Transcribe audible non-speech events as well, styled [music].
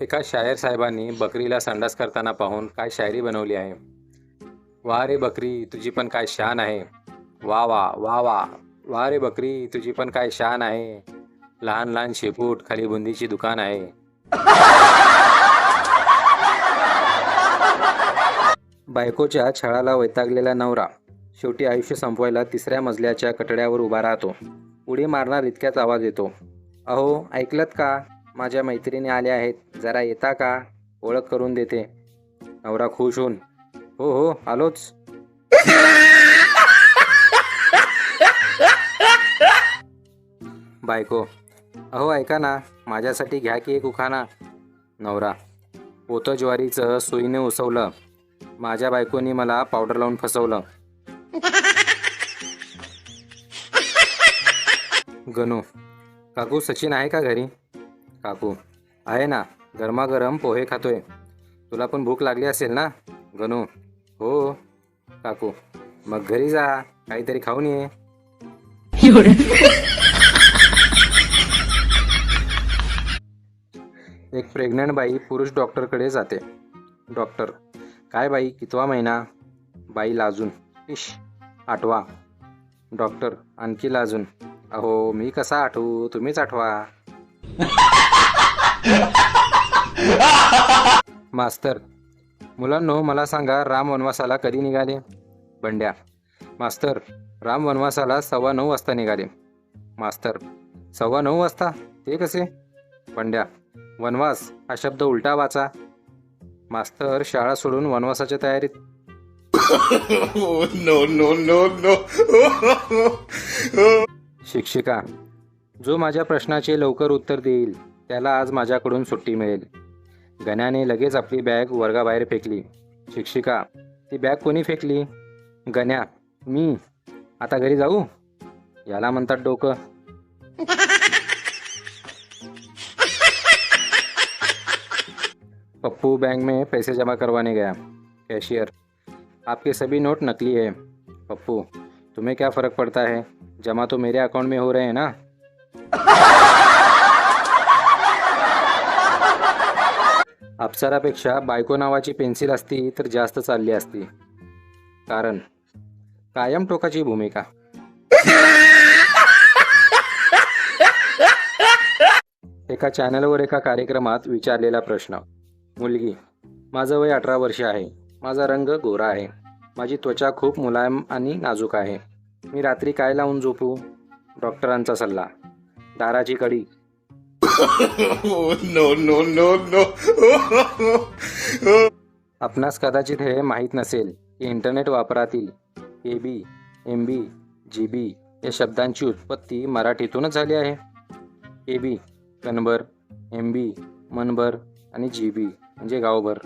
एका शायर साहेबांनी बकरीला संडास करताना पाहून काय शायरी बनवली आहे? वा रे बकरी तुझी पण काय शान आहे. वा वा वा वा. वा रे बकरी तुझी पण काय शान आहे. लहान लहान शेपूट खाली बुंदीची दुकान आहे. बायकोच्या छळाला वैतागलेला नवरा शेवटी आयुष्य संपवायला तिसऱ्या मजल्याच्या कटड्यावर उभा राहतो. उडी मारणार इतक्याच आवाज येतो. अहो ऐकलत का? माझ्या मैत्रिणी आल्या आहेत. जरा येता का? ओळख करून देते. नवरा खुश होऊन. हो हो आलोच. बायको अहो ऐका ना. माझ्यासाठी घ्या की एक उखाना नवरा पोतं ज्वारीचं सुईने उसवलं. माझ्या बायकोनी मला पावडर लावून फसवलं. गणू काकू सचिन आहे का घरी? काकू. आहे ना गरमागरम पोहे खातोय. तुला पण भूक लागली असेल ना गणू? हो, हो काकू मग घरी जा काहीतरी खाऊन ये. एक प्रेग्नंट बाई पुरुष डॉक्टरकडे जाते. डॉक्टर काय बाई कितवा महिना? बाई लाजून. इश आठवा. डॉक्टर आणखी लाजून. अहो मी कसा आठवू? तुम्हीच आठवा. मास्तर मुलांनो मला सांगा राम वनवासाला कधी निघाले? बंड्या मास्तर राम वनवासाला सव्वा नऊ वाजता निघाले. मास्तर सव्वा नऊ वाजता? ते कसे? बंड्या वनवास हा शब्द उलटा वाचा. मास्तर शाळा सोडून वनवासाच्या तयारीत. [coughs] No, no, no, no. [coughs] शिक्षिका जो माझ्या प्रश्नाचे लवकर उत्तर देईल त्याला आज माझ्याकडून सुट्टी मिळेल. गण्याने लगेच आपली बॅग वर्गाबाहेर फेकली. शिक्षिका ती बॅग कोणी फेकली? गण्या मी. आता घरी जाऊ? याला म्हणतात डोकं. पप्पू बैंक में पैसे जमा करवाने गया. कैशियर आपके सभी नोट नकली है. पप्पू तुम्हें क्या फ़र्क पड़ता है? जमा तो मेरे अकाउंट में हो रहे हैं ना? अप्सरापेक्षा बायको नावाची पेन्सिल असती तर जास्त चालली असती. कारण कायम टोकाची भूमिका. एका चॅनलवर एका कार्यक्रमात विचारलेला प्रश्न. मुलगी माझं वय अठरा वर्ष आहे. माझा रंग गोरा आहे. माझी त्वचा खूप मुलायम आणि नाजूक आहे. मी रात्री काय लावून झोपू? डॉक्टरांचा सल्ला. दाराची कडी नो नो नो नो आपणास कदाचित हे माहीत नसेल की इंटरनेट वापरातील A B M B G B या शब्दांची उत्पत्ती मराठीतूनच झाली आहे. ए बी कनभर एम बी मनभर आणि जी बी म्हणजे गावभर.